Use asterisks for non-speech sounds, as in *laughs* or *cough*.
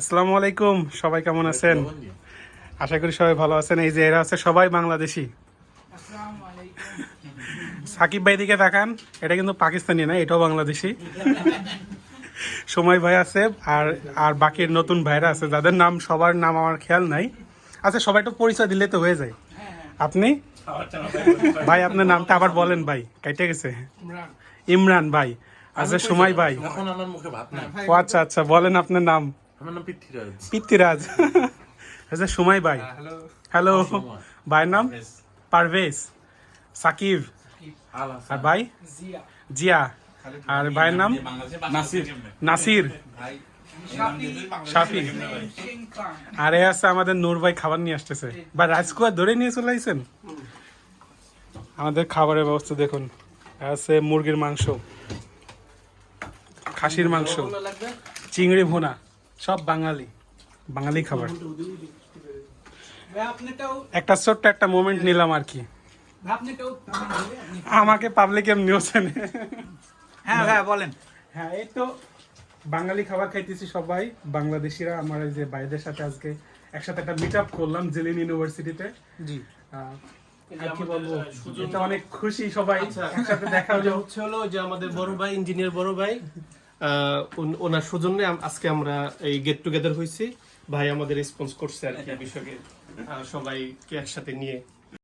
আসসালামু আলাইকুম সবাই কেমন আছেন? আশা করি সবাই ভালো আছেন। এই যে এরা আছে সবাই বাংলাদেশি। সাকিব ভাই দিকে তাকান এটা কিন্তু পাকিস্তানি না এটাও বাংলাদেশি। সময় ভাই আছে আর আর বাকি নতুন ভাইরা আছে যাদের নাম সবার নাম আমার খেয়াল নাই। আচ্ছা সবাই তো পরিচয় দিলে তো হয়ে যায়। আপনি? ভাই আপনার নামটা আবার বলেন ভাই কেটে গেছে। ইমরান। ভাই। আচ্ছা সময় ভাই। এখন আমার মুখে ভাত নাই। ও আচ্ছা আচ্ছা বলেন আপনার নাম। আমার নাম পৃথ্বীরাজ। পিতৃরাজ আচ্ছা সময় ভাই হ্যালো ভাইয়ের নাম? পারভেজ। সাকিব। আর ভাই জিয়া। আর ভাইয়ের নাম? নাসির। নাসির। শাফি। আর এ আছে আমাদের নূর ভাই খাবার নিয়ে আসতেছে। বা রাজকুয়ার ধরে নিয়ে চলে আইছেন? আমাদের খাবারের ব্যবস্থা দেখুন। এ আছে মুরগির মাংস। খাসির মাংস। চিংড়ি ভুনা। সব বাঙালি বাঙালি খাবার। একটা ছোট্ট একটা মোমেন্ট নিলাম আর কি। আমাকে পাবলিক এমনি চেনে হ্যাঁ হ্যাঁ বলেন। হ্যাঁ এই তো বাঙালি খাবার খাইতেছি সবাই। বাংলাদেশিরা আমার এই যে ভাইদের সাথে আজকে একসাথে একটা মিট আপ করলাম জেলিন ইউনিভার্সিটিতে। জি। আর কি বলব? এটা অনেক খুশি সবাই একসাথে দেখা *laughs* হলো। হচ্ছে হলো যে আমাদের বড় ভাই ইঞ্জিনিয়ার বড় ভাই। ওনার সৌজন্যে আজকে আমরা এই গেট টুগেদার হয়েছি ভাই আমাদের রেসপন্স করছে আর কি বিষয়কে। সবাইকে একসাথে নিয়ে।